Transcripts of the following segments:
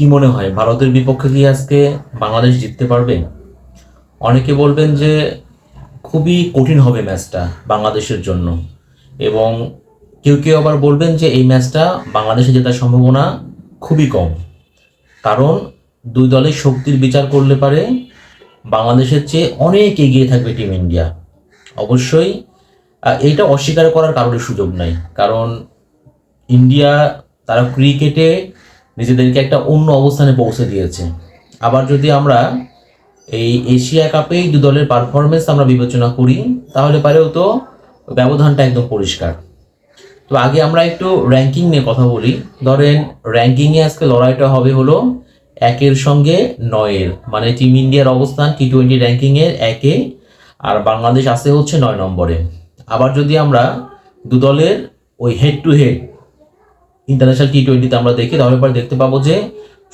কি মনে হয়? ভারতের বিপক্ষে কি আজকে বাংলাদেশ জিততে পারবে? অনেকে বলবেন যে খুবই কঠিন হবে ম্যাচটা বাংলাদেশের জন্য। এবং কেউ কেউ আবার বলবেন যে এই ম্যাচটা বাংলাদেশে জেতার সম্ভাবনা খুবই কম। কারণ দুই দলের শক্তির বিচার করলে পারে বাংলাদেশের চেয়ে অনেক এগিয়ে থাকবে টিম ইন্ডিয়া। অবশ্যই এইটা অস্বীকার করার কারোর সুযোগ নাই। কারণ ইন্ডিয়া তারা ক্রিকেটে নিজেদেরকে একটা অন্য অবস্থানে পৌঁছে দিয়েছে। আবার যদি আমরা এই এশিয়া কাপে দু দলের পারফরমেন্স আমরা বিবেচনা করি, তাহলে পারেও তো ব্যবধানটা একদম পরিষ্কার। তো আগে আমরা একটু র্যাঙ্কিং নিয়ে কথা বলি। ধরেন র্যাঙ্কিংয়ে আজকে লড়াইটা হবে হলো একের সঙ্গে নয়ের। মানে টিম ইন্ডিয়ার অবস্থান টি টোয়েন্টি র্যাঙ্কিংয়ের একে, আর বাংলাদেশ আছে হচ্ছে নয় নম্বরে। আবার যদি আমরা দু দলের ওই head to head international T টোয়েন্টিতে আমরা দেখি, তাহলে পরে দেখতে পাবো যে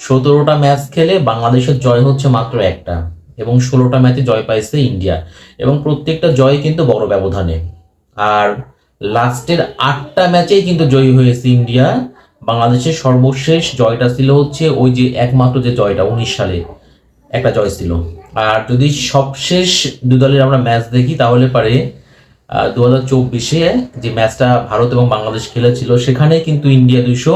সতেরোটা ম্যাচ খেলে বাংলাদেশের জয় হচ্ছে মাত্র একটা এবং ষোলোটা ম্যাচে জয় পাইছে ইন্ডিয়া এবং প্রত্যেকটা জয় কিন্তু বড় ব্যবধানে। আর লাস্টের আটটা ম্যাচেই কিন্তু জয়ী হয়েছে ইন্ডিয়া। বাংলাদেশের সর্বশেষ জয়টা ছিল হচ্ছে ওই যে একমাত্র যে জয়টা, উনিশ সালে একটা জয় ছিল। আর যদি সবশেষ দু দলের আমরা ম্যাচ দেখি, তাহলে পারে দু হাজার চব্বিশে যে ম্যাচটা ভারত এবং বাংলাদেশ খেলেছিল সেখানে কিন্তু ইন্ডিয়া দুইশো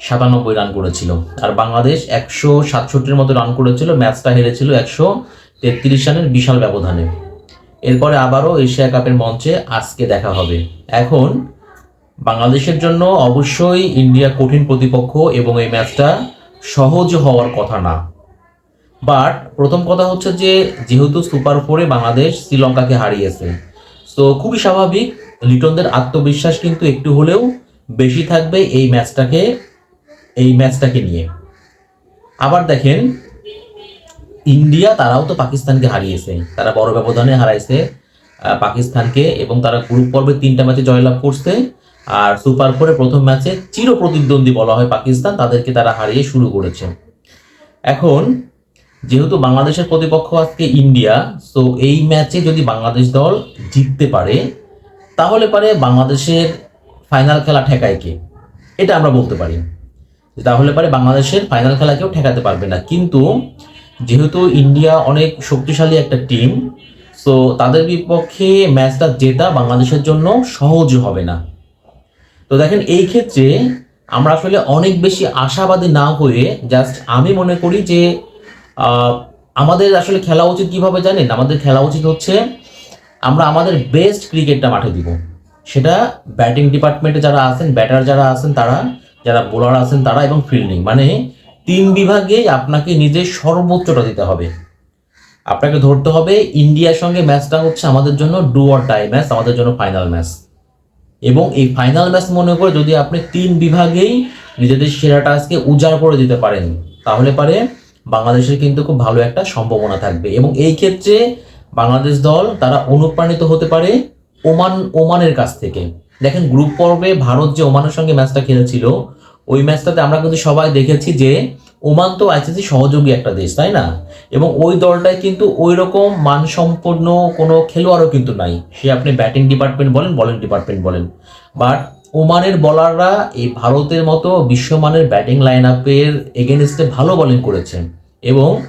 সাতানব্বই রান করেছিল। আর বাংলাদেশ একশো সাতষট্টির মতো রান করেছিল, ম্যাচটা হেরেছিল একশো তেত্রিশ রানের বিশাল ব্যবধানে। এরপরে আবারও এশিয়া কাপের মঞ্চে আজকে দেখা হবে। এখন বাংলাদেশের জন্য অবশ্যই ইন্ডিয়া কঠিন প্রতিপক্ষ এবং এই ম্যাচটা সহজ হওয়ার কথা না। বাট প্রথম কথা হচ্ছে যে, যেহেতু সুপার ফোরে বাংলাদেশ শ্রীলঙ্কাকে হারিয়েছে তো খুবই স্বাভাবিক, লিটনদের আত্মবিশ্বাস কিন্তু একটু হলেও বেশি থাকবে এই ম্যাচটাকে এই ম্যাচটাকে নিয়ে। আবার দেখেন, ইন্ডিয়া তারাও তো পাকিস্তানকে হারিয়েছে। তারা বড় ব্যবধানে হারাইছে পাকিস্তানকে এবং তারা গ্রুপ পর্বে তিনটা ম্যাচে জয়লাভ করছে। আর সুপার ফোরে প্রথম ম্যাচে চির প্রতিদ্বন্দ্বী বলা হয় পাকিস্তান, তাদেরকে তারা হারিয়ে শুরু করেছে। এখন যেহেতু বাংলাদেশের প্রতিপক্ষ আজকে ইন্ডিয়া তো এই ম্যাচে যদি বাংলাদেশ দল জিততে পারে, তাহলে পারে বাংলাদেশের ফাইনাল খেলা ঠেকায় কে? এটা আমরা বলতে পারি। তাহলে পারে বাংলাদেশের ফাইনাল খেলা কেউ ঠেকাতে পারবে না। কিন্তু যেহেতু ইন্ডিয়া অনেক শক্তিশালী একটা টিম সো তাদের বিপক্ষে ম্যাচটা জেতা বাংলাদেশের জন্য সহজ হবে না। তো দেখেন, এই ক্ষেত্রে আমরা আসলে অনেক বেশি আশাবাদী না হয়ে জাস্ট আমি মনে করি যে আমাদের আসলে খেলা উচিত কীভাবে জানেন? আমাদের খেলা উচিত হচ্ছে আমরা আমাদের বেস্ট ক্রিকেটটা মাঠে দিব। সেটা ব্যাটিং ডিপার্টমেন্টে যারা আছেন ব্যাটার যারা আছেন, তারা, যারা বোলার আছেন, তারা এবং ফিল্ডিং মানে তিন বিভাগে আপনাকে নিজের সর্বোচ্চটা দিতে হবে। আপনাকে ধরতে হবে ইন্ডিয়ার সঙ্গে ম্যাচটা হচ্ছে আমাদের জন্য ডু অর ডাই ম্যাচ আমাদের জন্য ফাইনাল ম্যাচ এবং এই ফাইনাল ম্যাচ মনে করে যদি আপনি তিন বিভাগেই নিজেদের সেরাটা আজকে উজাড় করে দিতে পারেন, তাহলে পারে বাংলাদেশের কিন্তু খুব ভালো একটা সম্ভাবনা থাকবে। এবং এই ক্ষেত্রে বাংলাদেশ দল, তারা অনুপ্রাণিত হতে পারে ওমান, ওমানের কাছ থেকে। দেখেন গ্রুপ পর্বে ভারত যে ওমানের সঙ্গে ম্যাচটা খেলেছিল, ওই ম্যাচটাতে আমরা কিন্তু সবাই দেখেছি যে ওমান তো আইসিসি সহযোগী একটা দেশ, তাই না? এবং ওই দলটায় কিন্তু ওই রকম মানসম্পন্ন কোনো খেলোয়াড়ও কিন্তু নাই। সে আপনি ব্যাটিং ডিপার্টমেন্ট বলেন বলিং ডিপার্টমেন্ট বলেন। বাট ওমানের বলাররা এই ভারতের মতো বিশ্বমানের ব্যাটিং লাইন আপের এগেনস্টে ভালো বোলিং করেছেন। এবং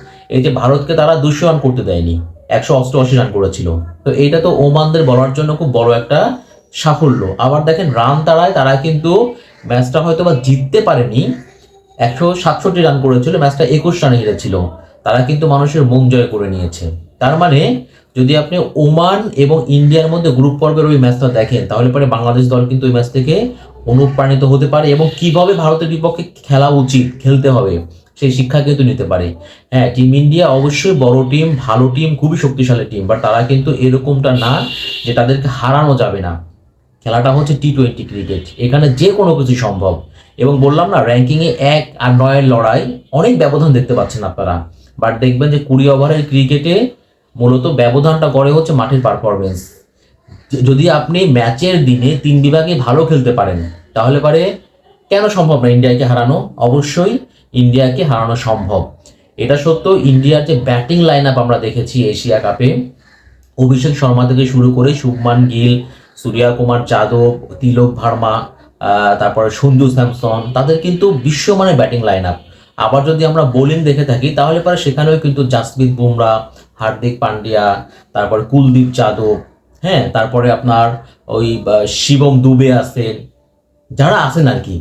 যে ভারতকে তারা দুশো রান করতে দেয়নি, একশো অষ্টআশি রান করেছিল। তো এইটা তো ওমানদের বলার জন্য খুব বড় একটা সাফল্য। আবার দেখেন রান তারায়, তারা কিন্তু ম্যাচটা হয়তো বা জিততে পারেনি, একশো সাতষট্টি রান করেছিল ম্যাচটা একুশ রানে হেরেছিল। তারা কিন্তু মানুষের মন জয় করে নিয়েছে। তার মানে যদি আপনি ওমান এবং ইন্ডিয়ার মধ্যে গ্রুপ পর্বের ওই ম্যাচটা দেখেন, তাহলে পরে বাংলাদেশ দল কিন্তু ওই ম্যাচ থেকে অনুপ্রাণিত হতে পারে এবং কীভাবে ভারতের বিপক্ষে খেলা উচিত, খেলতে হবে, সেই শিক্ষা কিন্তু নিতে পারে। হ্যাঁ টিম ইন্ডিয়া অবশ্যই বড় টিম ভালো টিম খুবই শক্তিশালী টিম বাট তারা কিন্তু এরকমটা না যে তাদেরকে হারানো যাবে না। খেলাটা হচ্ছে টি টোয়েন্টি ক্রিকেট এখানে যে কোনো কিছু সম্ভব। এবং বললাম না র্যাঙ্কিংয়ে এক আর নয়ের লড়াই, অনেক ব্যবধান দেখতে পাচ্ছেন আপনারা। বাট দেখবেন যে কুড়ি ওভারের ক্রিকেটে মূলত ব্যবধানটা গড়ে হচ্ছে মাঠের পারফরমেন্স যদি আপনি ম্যাচের দিনে তিন বিভাগে ভালো খেলতে পারেন, তাহলে পারে কেন সম্ভব না ইন্ডিয়াকে হারানো? অবশ্যই ইন্ডিয়াকে হারানো সম্ভব। এটা সত্য ইন্ডিয়ার যে ব্যাটিং লাইন আপ আমরা দেখেছি এশিয়া কাপে, অভিষেক শর্মা থেকে শুরু করে শুভমান গিল, সূর্যা কুমার যাদব, তিলক ভার্মা তারপরে সঞ্জু স্যামসন, তাদের কিন্তু বিশ্বমানের ব্যাটিং লাইন আপ আবার যদি আমরা বোলিং দেখে থাকি, তাহলে পরে সেখানেও কিন্তু জাসপ্রীত বুমরা হার্দিক পান্ডিয়া, তারপরে কুলদীপ যাদব হ্যাঁ তারপরে আপনার ওই শিবম দুবে আছেন, যারা আছেন আর কি,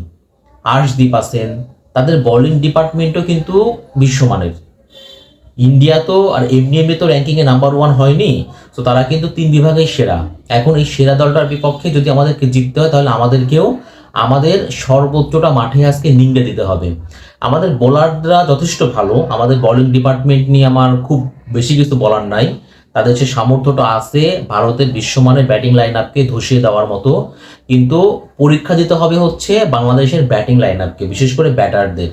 আর্শদীপ আছেন, তাদের বোলিং ডিপার্টমেন্টও কিন্তু বিশ্বমানের। ইন্ডিয়া তো আর এমনি এমনি তো র্যাঙ্কিংয়ে নাম্বার ওয়ান হয়নি তো তারা কিন্তু তিন বিভাগেই সেরা। এখন এই সেরা দলটার বিপক্ষে যদি আমাদেরকে জিততে হয়, তাহলে আমাদেরকেও আমাদের সর্বোচ্চটা মাঠে আজকে নিংড়ে দিতে হবে। আমাদের বোলাররা যথেষ্ট ভালো, আমাদের বোলিং ডিপার্টমেন্ট নিয়ে আমার খুব বেশি কিছু বলার নাই। তাদের সে সামর্থ্যটা আছে, ভারতের বিশ্বমানের ব্যাটিং লাইন আপকে ধসিয়ে দেওয়ার মতো। কিন্তু পরীক্ষা দিতে হবে হচ্ছে বাংলাদেশের ব্যাটিং লাইন আপকে বিশেষ করে ব্যাটারদের।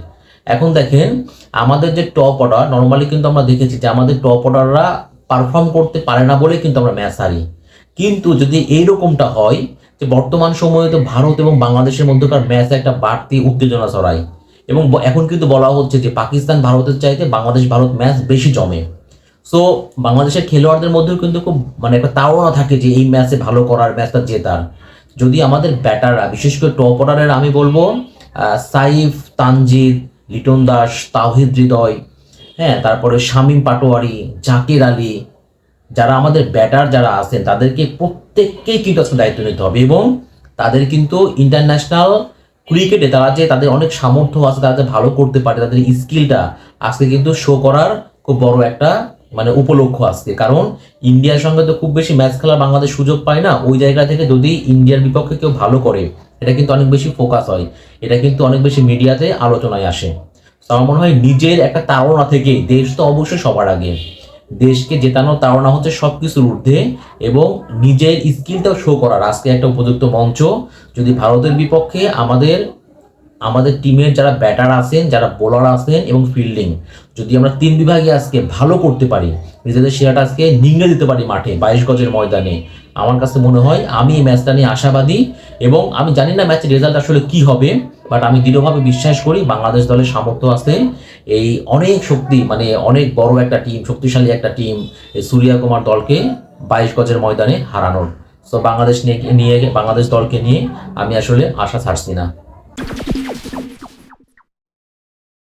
এখন দেখেন, আমাদের যে টপ অর্ডার নর্মালি কিন্তু আমরা দেখেছি যে আমাদের টপ অর্ডাররা পারফর্ম করতে পারে না বলে কিন্তু আমরা ম্যাচ হারি। কিন্তু যদি এইরকমটা হয়, যে বর্তমান সময়ে তো ভারত এবং বাংলাদেশের মধ্যকার ম্যাচ একটা বাড়তি উত্তেজনা ছড়ায়। এবং এখন কিন্তু বলা হচ্ছে যে পাকিস্তান ভারতের চাইতে বাংলাদেশ ভারত ম্যাচ বেশি জমে। সো বাংলাদেশের খেলোয়াড়দের মধ্যেও কিন্তু খুব মানে একটা তাড়না থাকে যে এই ম্যাচে ভালো করার ম্যাচটা জেতার। যদি আমাদের ব্যাটাররা, বিশেষ করে টপ অর্ডারের আমি বলব সাইফ, তানজিদ, লিটন দাস, তাওহিদ হৃদয় হ্যাঁ তারপরে শামীম পাটোয়ারি, জাকির আলী, যারা আমাদের ব্যাটার যারা আছেন, তাদেরকে প্রত্যেককেই কিন্তু আজকে দায়িত্ব নিতে হবে এবং তাদের কিন্তু ইন্টারন্যাশনাল ক্রিকেটে তারা যে তাদের অনেক সামর্থ্য আছে, তারা যে ভালো করতে পারে, তাদের স্কিলটা আজকে কিন্তু শো করার খুব বড় একটা মানে উপলক্ষ আজকে। কারণ ইন্ডিয়ার সঙ্গে তো খুব বেশি ম্যাচ খেলা বাংলাদেশ সুযোগ পায় না, ওই জায়গা থেকে যদি ইন্ডিয়ার বিপক্ষে কেউ ভালো করে, এটা কিন্তু অনেক বেশি ফোকাস হয়, এটা কিন্তু অনেক বেশি মিডিয়াতে আলোচনায় আসে। তো আমার মনে হয় নিজের একটা তাড়না থেকে দেশ তো অবশ্যই সবার আগে। দেশকে জেতানোর তাড়না হচ্ছে সব কিছুর ঊর্ধ্বে এবং নিজের স্কিলটাও শো করার। আজকে একটা উপযুক্ত মঞ্চ, যদি ভারতের বিপক্ষে আমাদের আমাদের টিমের যারা ব্যাটার আছেন, যারা বোলার আছেন এবং ফিল্ডিং যদি আমরা তিন বিভাগে আজকে ভালো করতে পারি, নিজেদের সেরাটা আজকে নিংড়ে দিতে পারি মাঠে, বাইশ গজের ময়দানে। আমার কাছে মনে হয় আমি এই ম্যাচটা নিয়ে আশাবাদী এবং আমি জানি না ম্যাচের রেজাল্ট আসলে কি হবে, বাট আমি দৃঢ়ভাবে বিশ্বাস করি বাংলাদেশ দলের সামর্থ্য আছে। এই অনেক শক্তি মানে অনেক বড় একটা টিম, শক্তিশালী একটা টিম সূর্যা কুমার দলকে বাইশ গজের ময়দানে হারানোর। সো বাংলাদেশ নিয়ে নিয়ে, বাংলাদেশ দলকে নিয়ে আমি আসলে আশা ছাড়ছি না।